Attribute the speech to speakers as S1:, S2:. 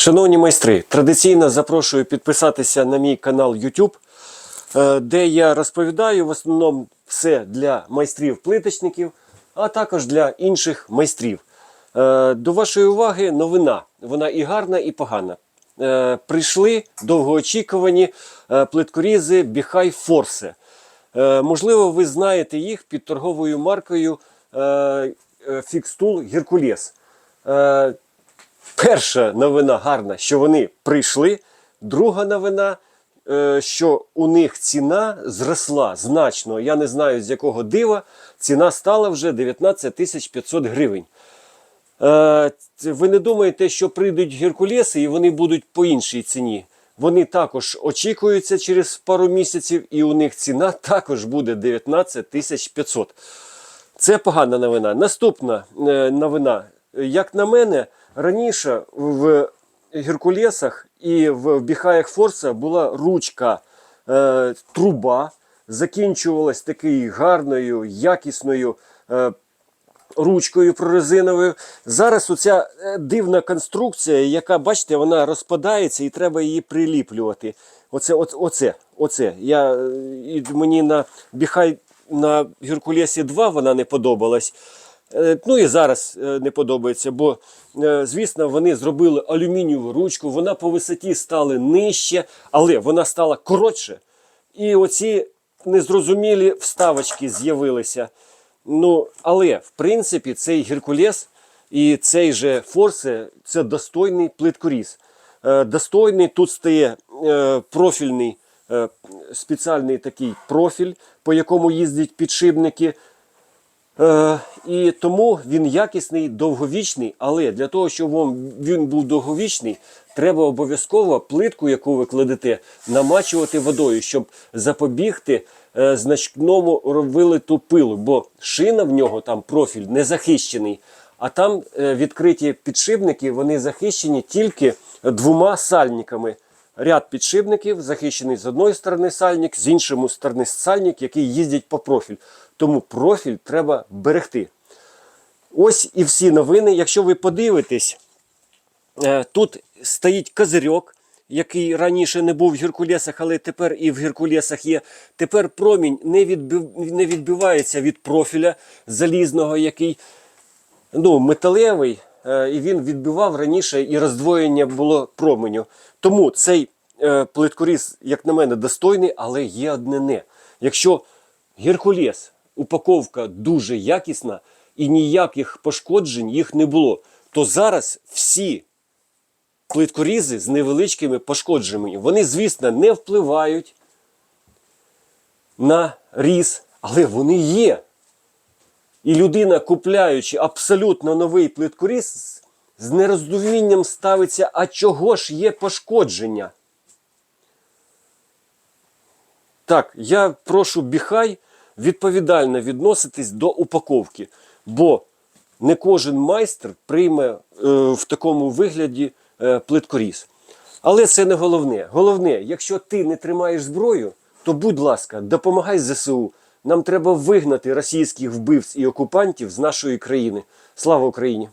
S1: Шановні майстри, традиційно запрошую підписатися на мій канал YouTube, е, де я розповідаю в основному все для майстрів-плиточників, а також для інших майстрів. Е, До вашої уваги новина. Вона і гарна, і погана. Е, Прийшли довгоочікувані плиткорізи Біхай Форсе. Можливо, ви знаєте їх під торговою маркою Фікстул Геркулес. Перша новина гарна, що вони прийшли. Друга новина, е, що у них ціна зросла значно. Я не знаю з якого дива. Ціна стала вже 19 тисяч 500 гривень. Е, Ви не думаєте, що прийдуть геркулеси і вони будуть по іншій ціні. Вони також очікуються через пару місяців, і у них ціна також буде 19 тисяч 500. Це погана новина. Наступна е, новина. Як на мене, раніше в Геркулесах і в Біхаях Форса була ручка е, труба, закінчувалась такою гарною, якісною е, ручкою прорезиновою. Зараз оця е, дивна конструкція, яка, бачите, вона розпадається і треба її приліплювати. Оце, оце, оце, оце. Я, е, мені на Біхай на Геркулесі 2 вона не подобалась. Е, Ну і зараз е, не подобається, бо, е, звісно, вони зробили алюмінієву ручку, вона по висоті стала нижче, але вона стала коротше. І оці незрозумілі вставочки з'явилися. Ну, але в принципі цей Геркулес і цей же Форсе це достойний плиткоріз. Достойний тут стає профільний спеціальний такий профіль, по якому їздять підшипники. Е, і тому він якісний, довговічний, але для того, щоб вам він був довговічний, треба обов'язково плитку, яку ви кладете, намачувати водою, щоб запобігти е, значному вилиту пилу, бо шина в нього там профіль не захищений. А там е, відкриті підшипники, вони захищені тільки двома сальниками. Ряд підшипників захищений з одної сторони сальник, з іншої сторони сальник, який їздять по профіль. Тому профіль треба берегти. Ось і всі новини. Якщо ви подивитесь, е, тут стоїть козирьок, який раніше не був в Геркулесах, але тепер і в Геркулесах є. Тепер промінь не, відбив, не відбивається від профіля залізного, який ну, металевий, і він відбивав раніше і роздвоєння було променю. Тому цей е, плиткоріз, як на мене, достойний, але є одне не. Якщо Геркулес, упаковка дуже якісна і ніяких пошкоджень їх не було, то зараз всі плиткорізи з невеличкими пошкодженнями, вони, звісно, не впливають на різ, але вони є. І людина, купляючи абсолютно новий плиткоріз, з нерозумінням ставиться, а чого ж є пошкодження? Так, я прошу біхай відповідально відноситись до упаковки, бо не кожен майстер прийме е, в такому вигляді е, плиткоріз. Але це не головне. Головне, якщо ти не тримаєш зброю, то будь ласка, допомагай ЗСУ. Нам треба вигнати російських вбивць і окупантів з нашої країни. Слава Україні!